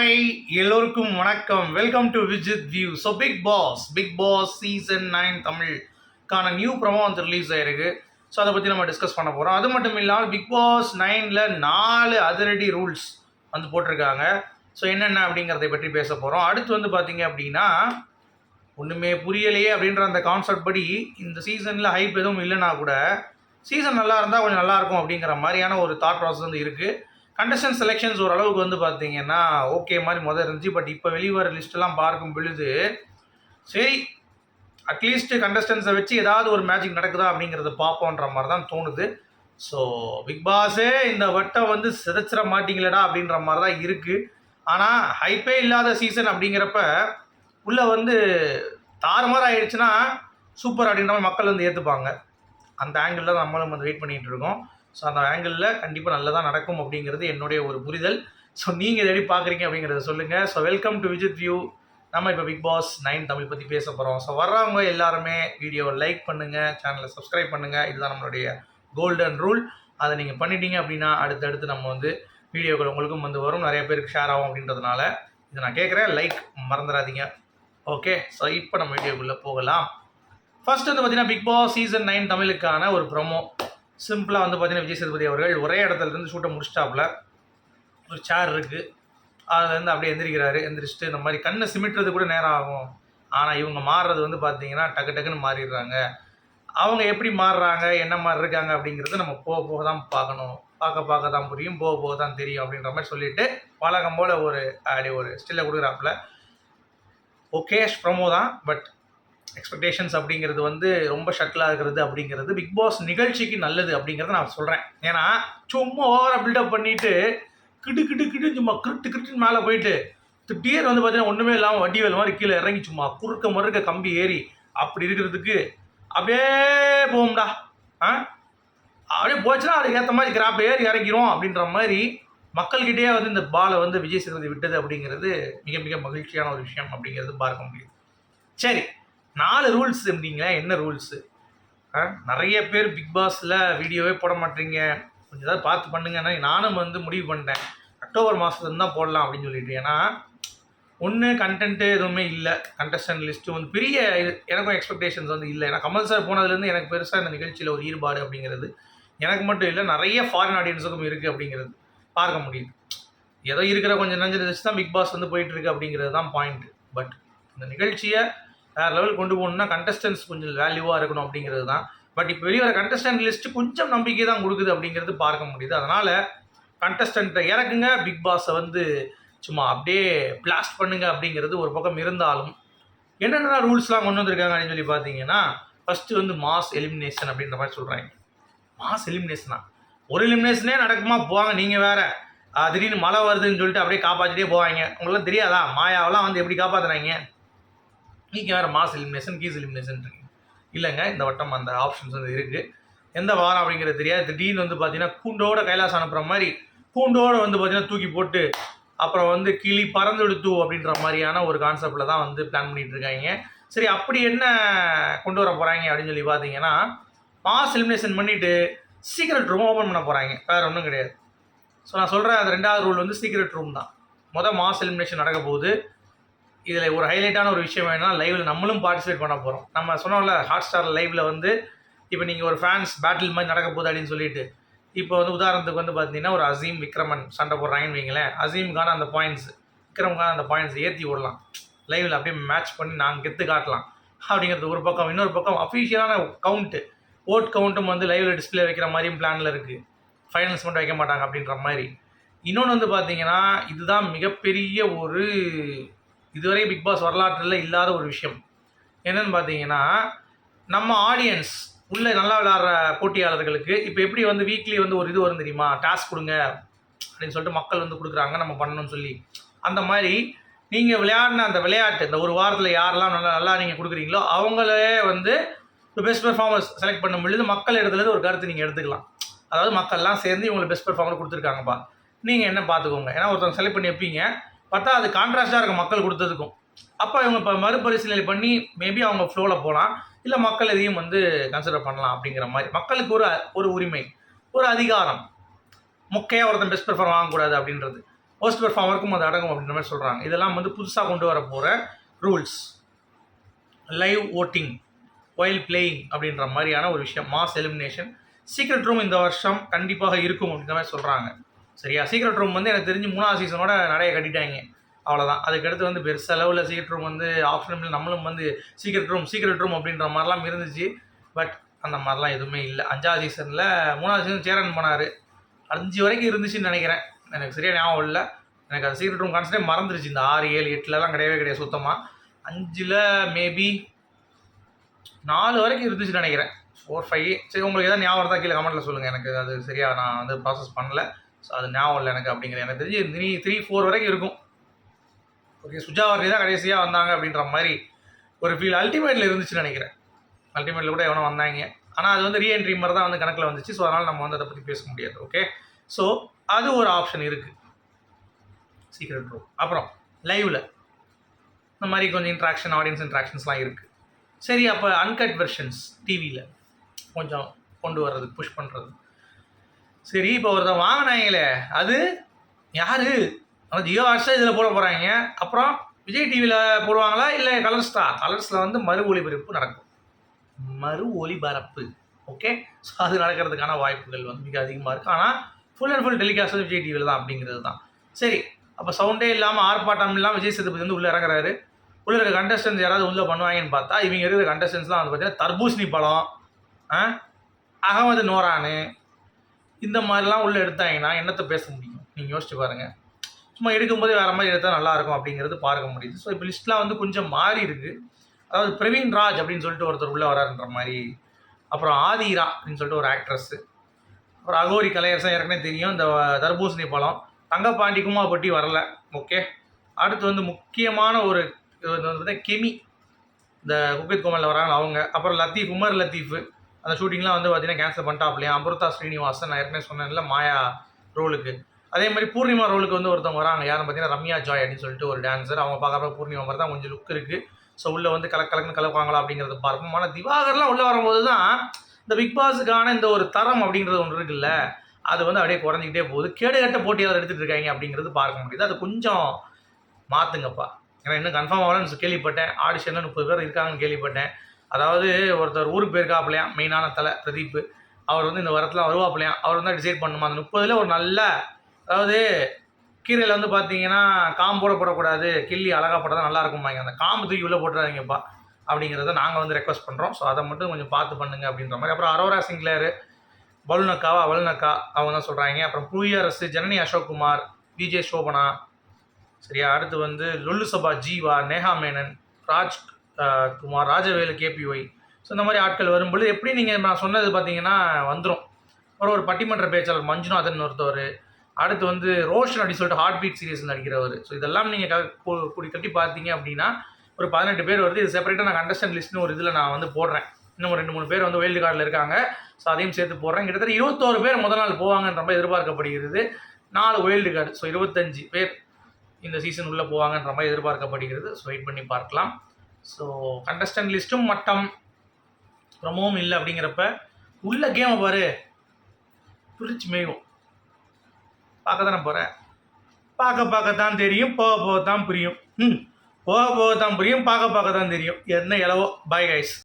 Hi எல்லோருக்கும் வணக்கம். Welcome to Vijith view so Bigg Boss Bigg Boss season nine தமிழ்க்கான new promo வந்து release ஆயிருக்கு. So அதை பற்றி நம்ம டிஸ்கஸ் பண்ண போகிறோம் அது மட்டும் இல்லாமல் பிக் பாஸ் நைனில் நாலு அதிரடி ரூல்ஸ் வந்து போட்டிருக்காங்க. ஸோ என்னென்ன அப்படிங்கிறதை பற்றி பேச போகிறோம் அடுத்து வந்து பார்த்தீங்க அப்படின்னா ஒன்றுமே புரியலையே அப்படின்ற அந்த கான்செப்ட் படி இந்த சீசனில் ஹைப் எதுவும் இல்லைனா கூட சீசன் நல்லா இருந்தால் கொஞ்சம் நல்லாயிருக்கும் அப்படிங்கிற மாதிரியான ஒரு தாட் ப்ராசஸ் வந்து இருக்குது கண்டஸ்டன் செலெக்ஷன்ஸ் ஓரளவுக்கு வந்து பார்த்தீங்கன்னா ஓகே மாதிரி முதல் இருந்துச்சு. பட் இப்போ வெளிவர லிஸ்ட்டெல்லாம் பார்க்கும் பொழுது சரி அட்லீஸ்ட் கண்டஸ்டன்ஸை வச்சு ஏதாவது ஒரு மேஜிக் நடக்குதா அப்படிங்கிறத பார்ப்போன்ற மாதிரி தான் தோணுது ஸோ பிக் பாஸே இந்த வட்டம் வந்து சிதைச்சிட மாட்டிங்களடா அப்படின்ற மாதிரி தான் இருக்குது ஆனால் ஹைப்பே இல்லாத சீசன் அப்படிங்கிறப்ப உள்ளே வந்து தாறுமாறு ஆயிடுச்சுன்னா சூப்பர் அப்படின்ற மாதிரி மக்கள் வந்து ஏற்றுப்பாங்க அந்த ஆங்கிளில் தான் நம்மளும் வந்து வெயிட் பண்ணிகிட்டு இருக்கோம். ஸோ அந்த ஆங்கிளில் கண்டிப்பாக நல்லதாக நடக்கும் அப்படிங்கிறது என்னுடைய ஒரு புரிதல். ஸோ நீங்கள் எப்படி பார்க்குறீங்க அப்படிங்கிறத சொல்லுங்கள் so welcome to Vijith view நம்ம இப்போ பிக் பாஸ் நைன் தமிழ் பற்றி பேச போகிறோம் ஸோ வர்றவங்க எல்லாருமே வீடியோவை லைக் பண்ணுங்கள் சேனலை சப்ஸ்கிரைப் பண்ணுங்கள் இதுதான் நம்மளுடைய கோல்டன் ரூல் அதை நீங்கள் பண்ணிட்டீங்க அப்படின்னா அடுத்தடுத்து நம்ம வந்து வீடியோக்கள் உங்களுக்கும் வந்து வரும். நிறைய பேருக்கு ஷேர் ஆகும் அப்படின்றதுனால இதை நான் கேட்குறேன். லைக் மறந்துடாதீங்க. ஓகே ஸோ இப்போ நம்ம வீடியோக்குள்ளே போகலாம். ஃபர்ஸ்ட் வந்து பார்த்தீங்கன்னா பிக் பாஸ் சீசன் நைன் தமிழுக்கான ஒரு ப்ரொமோ சிம்பிளாக வந்து பார்த்தீங்கன்னா விஜய் சேதுபதி அவர்கள் ஒரே இடத்துலேருந்து ஷூட்டை முடிச்சிட்டாப்புல. ஒரு சேர் இருக்குது அதுலேருந்து அப்படியே எந்திரிக்கிறாரு. எந்திரிச்சிட்டு இந்த மாதிரி கண்ணை சிமிட்டுறது கூட நேரம் ஆகும். ஆனால் இவங்க மாறுறது வந்து பார்த்தீங்கன்னா டக்கு டக்குன்னு மாறிடுறாங்க. அவங்க எப்படி மாறுறாங்க? என்ன மாதிரி இருக்காங்க? அப்படிங்கிறது நம்ம போக போக தான் பார்க்கணும். பார்க்க பார்க்க தான் புரியும். போக போக தான் தெரியும் அப்படின்ற மாதிரி சொல்லிட்டு பழகம் போல் ஒரு அப்படி ஒரு ஸ்டில்லை கொடுக்குறாப்புல. ஓகே ப்ரமோ தான் பட் எக்ஸ்பெக்டேஷன்ஸ் அப்படிங்கிறது வந்து ரொம்ப ஷட்டிலாக இருக்கிறது அப்படிங்கிறது பிக் பாஸ் நிகழ்ச்சிக்கு நல்லது அப்படிங்கிறத நான் சொல்கிறேன் ஏன்னா சும்மா ஓவராக பில்டப் பண்ணிட்டு கிடு கிடு கிடு சும்மா கிருட்டு கிருட்டுன்னு மேலே போயிட்டு திடீர் வந்து பார்த்தீங்கன்னா ஒன்றுமே இல்லாமல் வட்டி வேலை மாதிரி கீழே இறங்கி சும்மா குறுக்க மறுக்க கம்பி ஏறி அப்படி இருக்கிறதுக்கு அப்படியே போகும்டா ஆ? அப்படியே போச்சுன்னா அதுக்கு ஏற்ற மாதிரி கிராப் ஏறி இறங்கிரும் அப்படின்ற மாதிரி மக்கள்கிட்டயே வந்து இந்த பாலை வந்து விஜய் சேதுபதி விட்டது அப்படிங்கிறது மிக மிக மகிழ்ச்சியான ஒரு விஷயம் அப்படிங்கிறது பார்க்க முடியுது. சரி நாலு ரூல்ஸ் அப்படிங்களா என்ன ரூல்ஸு நிறைய பேர் பிக் பாஸில் வீடியோவே போட மாட்டீங்க. கொஞ்சம் ஏதாவது பார்த்து பண்ணுங்கன்னா நானும் வந்து முடிவு பண்ணிட்டேன். அக்டோபர் மாதத்துலேருந்து தான் போடலாம் அப்படின்னு சொல்லிட்டு. ஏன்னா ஒன்று கண்டென்ட்டு எதுவுமே இல்லை. கண்டஸ்டன்ட் லிஸ்ட்டு வந்து பெரிய எனக்கும் எக்ஸ்பெக்டேஷன்ஸ் வந்து இல்லை. ஏன்னா கமல் சார் போனதுலேருந்து எனக்கு பெருசாக இந்த நிகழ்ச்சியில் ஒரு ஈடுபாடு அப்படிங்கிறது எனக்கு மட்டும் இல்லை நிறைய ஃபாரின் ஆடியன்ஸுக்கும் இருக்குது அப்படிங்கிறது பார்க்க முடியுது. ஏதோ இருக்கிற கொஞ்சம் நஞ்சு வச்சு தான் பிக் பாஸ் வந்து போயிட்டுருக்கு அப்படிங்கிறது தான் பாயிண்ட் பட் இந்த நிகழ்ச்சியை வேறு லெவல் கொண்டு போகணுன்னா கண்டஸ்டன்ஸ் கொஞ்சம் வேல்யூவாக இருக்கணும் அப்படிங்கிறது தான். பட் இப்போ வெளியே வர கண்டஸ்டன்ட் லிஸ்ட்டு கொஞ்சம் நம்பிக்கை தான் கொடுக்குது அப்படிங்கிறது பார்க்க முடியுது. அதனால் கண்டஸ்டண்ட்டை இறக்குங்க. பிக் பாஸை வந்து சும்மா அப்படியே பிளாஸ்ட் பண்ணுங்க அப்படிங்கிறது ஒரு பக்கம் இருந்தாலும் என்னென்ன ரூல்ஸ்லாம் கொண்டு வந்திருக்காங்க அப்படின்னு சொல்லி பார்த்தீங்கன்னா ஃபஸ்ட்டு வந்து மாஸ் எலிமினேஷன் அப்படின்ற மாதிரி சொல்கிறாங்க மாஸ் எலிமினேஷனா ஒரு எலிமினேஷனே நடக்குமா? போவாங்க. நீங்கள் வேறு. திடீர்னு மழை வருதுன்னு சொல்லிட்டு அப்படியே காப்பாற்றிட்டே போவாங்க. உங்களுக்குலாம் தெரியாதா? மாயாவெல்லாம் வந்து எப்படி காப்பாற்றுறாங்க நீங்கள் வேறு மாஸ் எலிமினேஷன் கீஸ் எலிமினேஷன் இருக்கு. இல்லைங்க இந்த வட்டம் அந்த ஆப்ஷன்ஸ் வந்து இருக்குது எந்த வாரம் அப்படிங்கிறது தெரியாது. திடீர்னு வந்து பார்த்தீங்கன்னா கூண்டோட கைலாசம் அனுப்புகிற மாதிரி கூண்டோட வந்து பார்த்தீங்கன்னா தூக்கி போட்டு அப்புறம் வந்து கிளி பறந்து எடுத்து அப்படின்ற மாதிரியான ஒரு கான்செப்டில் தான் வந்து பிளான் பண்ணிகிட்டு இருக்காங்க. சரி அப்படி என்ன கொண்டு வர போகிறாங்க அப்படின்னு சொல்லி பார்த்தீங்கன்னா மாஸ் எலிமினேஷன் பண்ணிவிட்டு சீக்ரெட் ரூம் ஓப்பன் பண்ண போகிறாங்க வேறு ஒன்றும் கிடையாது. ஸோ நான் சொல்கிறேன் அது ரெண்டாவது ரூல் வந்து சீக்ரெட் ரூம் தான். மொதல் மாஸ் எலிமினேஷன் நடக்க போகுது. இதில் ஒரு ஹைலைட்டான ஒரு விஷயம் என்னன்னா லைவில் நம்மளும் பார்ட்டிசிபேட் பண்ண போகிறோம் நம்ம சொன்னோம்ல ஹாட் ஸ்டார் லைவில் வந்து இப்போ நீங்கள் ஒரு ஃபேன்ஸ் பேட்டில் மாதிரி நடக்க போகுது அப்படின்னு சொல்லிட்டு இப்போ வந்து உதாரணத்துக்கு வந்து பார்த்தீங்கன்னா ஒரு அசீம் விக்ரமன் சண்டை போடுறாங்கன்னு வைங்களேன் அசீம்கான அந்த பாயிண்ட்ஸ் விக்ரம்கான அந்த பாயிண்ட்ஸ் ஏற்றி விடலாம். லைவில் அப்படியே மேட்ச் பண்ணி நாங்கள் கெத்து காட்டலாம். அப்படிங்கிறது ஒரு பக்கம் இன்னொரு பக்கம் அஃபிஷியலான கவுண்ட்டு ஓட் கவுண்ட்டும் வந்து லைவில் டிஸ்பிளே வைக்கிற மாதிரியும் பிளானில் இருக்குது ஃபைனல்ஸ் மட்டும் வைக்க மாட்டாங்க அப்படின்ற மாதிரி. இன்னொன்று வந்து பார்த்தீங்கன்னா இதுதான் மிகப்பெரிய ஒரு இதுவரை பிக் பாஸ் வரலாற்றில் இல்லாத ஒரு விஷயம். என்னென்னு பார்த்தீங்கன்னா நம்ம ஆடியன்ஸ் உள்ளே நல்லா விளாட்ற போட்டியாளர்களுக்கு இப்போ எப்படி வந்து வீக்லி வந்து ஒரு இது வரும் தெரியுமா? டாஸ்க் கொடுங்க அப்படின்னு சொல்லிட்டு மக்கள் வந்து கொடுக்குறாங்க நம்ம பண்ணணும்னு சொல்லி. அந்த மாதிரி நீங்கள் விளையாடின அந்த விளையாட்டு இந்த ஒரு வாரத்தில் யாரெல்லாம் நல்லா நல்லா நீங்கள் கொடுக்குறீங்களோ அவங்களே வந்து பெஸ்ட் பெர்ஃபார்மன்ஸ் செலக்ட் பண்ணும் பொழுது மக்கள் இடத்துலேருந்து ஒரு கருத்து நீங்கள் எடுத்துக்கலாம். அதாவது மக்கள்லாம் சேர்ந்து இவங்களுக்கு பெஸ்ட் பெர்ஃபார்மர் கொடுத்துருக்காங்கப்பா. நீங்கள் என்ன பார்த்துக்கோங்க. ஏன்னா ஒருத்தவங்க செலக்ட் பண்ணி வைப்பீங்க. பார்த்தா அது கான்ட்ராஸ்டாக இருக்கும் மக்கள் கொடுத்ததுக்கும். அப்போ இவங்க இப்போ மறுபரிசீலனை பண்ணி மேபி அவங்க ஃப்ளோவில் போகலாம் இல்லை மக்கள் எதையும் வந்து கன்சிடர் பண்ணலாம் அப்படிங்கிற மாதிரி. மக்களுக்கு ஒரு ஒரு உரிமை ஒரு அதிகாரம். முக்கையாக ஒருத்தன் பெஸ்ட் பெர்ஃபார்ம் வாங்கக்கூடாது அப்படின்றது. ஒஸ்ட் பெர்ஃபார்மருக்கும் அது அடங்கும் அப்படின்ற மாதிரி சொல்கிறாங்க இதெல்லாம் வந்து புதுசாக கொண்டு வர போகிற rules live voting while playing அப்படின்ற மாதிரியான ஒரு விஷயம். மாஸ் எலிமினேஷன் சீக்ரெட் ரூம் இந்த வருஷம் கண்டிப்பாக இருக்கும் அப்படின்ற மாதிரி சொல்கிறாங்க சரியா? சீக்ரெட் ரூம் வந்து எனக்கு தெரிஞ்சு மூணாவது சீசனோட நிறைய கட்டிட்டாங்க. அவ்வளோதான் அதுக்கடுத்து வந்து பெருச அளவில் சீக்ரெட் ரூம் வந்து ஆப்ஷன் நம்மளும் வந்து சீக்ரெட் ரூம் சீக்ரெட் ரூம் அப்படின்ற மாதிரிலாம் இருந்துச்சு. பட் அந்த மாதிரிலாம் எதுவுமே இல்லை. அஞ்சாவது சீசனில் மூணாவது சீசன் சேரன் போனார். அஞ்சு வரைக்கும் இருந்துச்சுன்னு நினைக்கிறேன். எனக்கு சரியாக ஞாபகம் இல்லை. எனக்கு அது சீக்ரெட் ரூம் கான்செப்டே மறந்துருச்சு. இந்த ஆறு ஏழு எட்டுலலாம் கிடையவே கிடையாது சுத்தமாக அஞ்சில் மேபி நாலு வரைக்கும் இருந்துச்சுன்னு நினைக்கிறேன். ஃபோர் ஃபைவ் சரி உங்களுக்கு எதாவது ஞாபகம் இருந்தால் கீழே கமெண்ட்டில் சொல்லுங்கள் எனக்கு அது சரியாக நான் வந்து ப்ராசஸ் பண்ணல. ஸோ அது ஞாபகம் இல்லை எனக்கு அப்படிங்கிறது எனக்கு தெரிஞ்சு த்ரீ த்ரீ ஃபோர் வரைக்கும் இருக்கும். ஓகே சுஜா சுஜாவர்ணி தான் கடைசியாக வந்தாங்க அப்படின்ற மாதிரி ஒரு ஃபீல் அல்டிமேட்டில் இருந்துச்சுன்னு நினைக்கிறேன். அல்டிமேட்டில் கூட எவனோ வந்தாங்க. ஆனால் அது வந்து ரீஎன்ட்ரி மாதிரி தான் வந்து கணக்கில் வந்துச்சு. ஸோ அதனால் நம்ம வந்து அதை பற்றி பேச முடியாது. ஓகே ஸோ அது ஒரு ஆப்ஷன் இருக்குது சீக்ரெட் ரூம் அப்புறம் லைவில் இந்த மாதிரி கொஞ்சம் இன்ட்ராக்ஷன் ஆடியன்ஸ் இன்ட்ராக்ஷன்ஸ்லாம் இருக்குது சரி அப்போ அன்கட் வெர்ஷன்ஸ் டிவியில் கொஞ்சம் கொண்டு வர்றது புஷ் பண்ணுறது சரி இப்போ ஒருத்தன் வாங்கினாங்களே அது யார்? ஆனால் ஜியோ ஹாட்ஸ்டார் இதில் போட போகிறாங்க அப்புறம் விஜய் டிவியில் போடுவாங்களா இல்லை கலர்ஸ்டா கலர்ஸில் வந்து மறு ஒளிபரப்பு நடக்கும். மறு ஒளிபரப்பு. ஓகே ஸோ அது நடக்கிறதுக்கான வாய்ப்புகள் வந்து மிக அதிகமாக இருக்குது ஆனால் ஃபுல் அண்ட் ஃபுல் டெலிகாஸ்ட் வந்து விஜய் டிவியில் தான் அப்படிங்கிறது தான். சரி அப்போ சவுண்டே இல்லாமல் ஆர்ப்பாட்டம் இல்லாமல் விஜய் சேதுபதி வந்து உள்ளே இறங்குறாரு. உள்ளே இருக்க கண்டஸ்டன்ஸ் யாராவது உள்ளே பண்ணுவாங்கன்னு பார்த்தா இவங்க இருக்கிற கண்டஸ்டன்ஸ்லாம் வந்து பார்த்தீங்கன்னா தர்பூசணி பழம் ஆ? அகமது நோரானு இந்த மாதிரிலாம் உள்ளே எடுத்தாங்கன்னா என்னத்தை பேச முடியும்? நீங்கள் யோசிச்சு பாருங்கள் சும்மா எடுக்கும்போது வேறு மாதிரி எடுத்தால் நல்லாயிருக்கும் அப்படிங்கிறது பார்க்க முடியுது. ஸோ இப்போ லிஸ்ட்லாம் வந்து கொஞ்சம் மாறி இருக்குது அதாவது பிரவீன் ராஜ் அப்படின்னு சொல்லிட்டு ஒருத்தர் உள்ளே வராருன்ற மாதிரி. அப்புறம் ஆதிரா அப்படின்னு சொல்லிட்டு ஒரு ஆக்ட்ரஸ்ஸு அப்புறம் அகோரி கலையரசன் ஏற்கனவே தெரியும். இந்த தர்பூசணி பழம் தங்கப்பாண்டி குமாப்பட்டி வரல. ஓகே அடுத்து வந்து முக்கியமான ஒரு இது வந்து கெமி. இந்த குபேத் கோமலில் வராங்க அவங்க. அப்புறம் லத்தீஃப் உமர் லத்தீஃபு. அந்த ஷூட்டிங்லாம் வந்து பார்த்தீங்கன்னா கேன்சல் பண்ணிட்டாப்லையா அமிர்தா ஸ்ரீனிவாசன் நான் ஏற்கனவே சொன்னேன்ல மாயா ரோலுக்கு. அதே மாதிரி பூர்ணிமா ரோலுக்கு வந்து ஒருத்தவங்க வராங்க. யாரும் பார்த்தீங்கன்னா ரம்யா ஜாய் அப்படின்னு சொல்லிட்டு ஒரு டான்ஸர் அவங்க பார்க்குறப்ப பூர்ணிமா மாதிரி தான் கொஞ்சம் லுக் இருக்குது ஸோ உள்ளே வந்து கலக் கலக்குன்னு கலப்பாங்களா அப்படிங்கிறத பார்ப்போம். ஆனால் திவாகர்லாம் உள்ளே வரும்போது தான் இந்த பிக் பாஸுக்கான இந்த ஒரு தரம் அப்படிங்கிறது ஒன்று இருக்குல்ல அது வந்து அப்படியே குறைஞ்சிக்கிட்டே போகுது. கேடுகட்ட போட்டியாளர் எடுத்துகிட்டு இருக்காங்க அப்படிங்கிறது பார்க்க முடியுது. அது கொஞ்சம் மாற்றுங்கப்பா ஏன்னா இன்னும் கன்ஃபார்ம் ஆகலன்னு கேள்விப்பட்டேன். ஆடிஷனில் முப்பது பேர் இருக்காங்கன்னு கேள்விப்பட்டேன். அதாவது ஒருத்தர் ஊருக்கு போயிருக்காப்லையாம் மெயினான தலை பிரதீப். அவர் வந்து இந்த வரத்தில் வருவாப்பிலையா அவர் வந்து டிசைட் பண்ணுமா அந்த முப்பதில் ஒரு நல்ல அதாவது கீரையில் வந்து பார்த்தீங்கன்னா காம்போட போடக்கூடாது கிள்ளி அழகாக போட்டால் நல்லா இருக்கும்பாங்க அந்த காம்பு தூக்கி உள்ளே போட்டுறாதீங்கப்பா அப்படிங்கிறத நாங்கள் வந்து ரெக்வஸ்ட் பண்ணுறோம் ஸோ அதை மட்டும் கொஞ்சம் பார்த்து பண்ணுங்க அப்படின்ற மாதிரி. அப்புறம் அரோரா சிங்லேரு பலுனக்காவா வலுனக்கா அவங்க தான் சொல்கிறாங்க அப்புறம் புவியரசு ஜனனி அசோக்குமார் விஜே சோபனா. சரியா அடுத்து வந்து லொல்லு சபா ஜீவா நேஹா மேனன் ராஜ் குமார் ராஜவேலு கேபிஒய். ஸோ இந்த மாதிரி ஆட்கள் வரும்பொழுது எப்படி நீங்கள் நான் சொன்னது பார்த்தீங்கன்னா வந்துடும் ஒரு ஒரு பட்டிமன்ற பேச்சாளர் மஞ்சுநாதன் ஒருத்தவர். அடுத்து வந்து ரோஷன் அப்படின்னு சொல்லிட்டு ஹார்ட் பீட் சீரியஸ் நடிக்கிறவர். ஸோ இதெல்லாம் நீங்கள் கூடி கட்டி பார்த்தீங்க அப்படின்னா ஒரு பதினெட்டு பேர் வருது. இது செப்பரேட்டாக நான் கண்டஸ்டன் லிஸ்ட்னு ஒரு இதில் நான் வந்து போடுறேன். இன்னும் ஒரு ரெண்டு மூணு பேர் வந்து வைல்டு கார்டில் இருக்காங்க. ஸோ அதையும் சேர்த்து போடுறேன். கிட்டத்தட்ட இருபத்தோரு பேர் முதல் நாள் போவாங்கன்ற மாதிரி எதிர்பார்க்கப்படுகிறது. நாலு ஒயில்டு கார்டு ஸோ இருபத்தஞ்சு பேர் இந்த சீசன் உள்ளே போவாங்கன்ற மாதிரி எதிர்பார்க்கப்படுகிறது. ஸோ வெயிட் பண்ணி பார்க்கலாம். ஸோ கண்டஸ்டன்ட் லிஸ்ட்டும் மட்டம். ப்ரமோவும் இல்லை அப்படிங்கிறப்ப உள்ள கேமை பாரு. பிரிச்சு மேயும் பார்க்க தானே போகிறேன் பார்க்க பார்க்க தான் தெரியும். போக போக தான் புரியும். ம். போக போக தான் புரியும். பார்க்க பார்க்க தான் தெரியும். என்ன இலவோ பாய் கைஸ்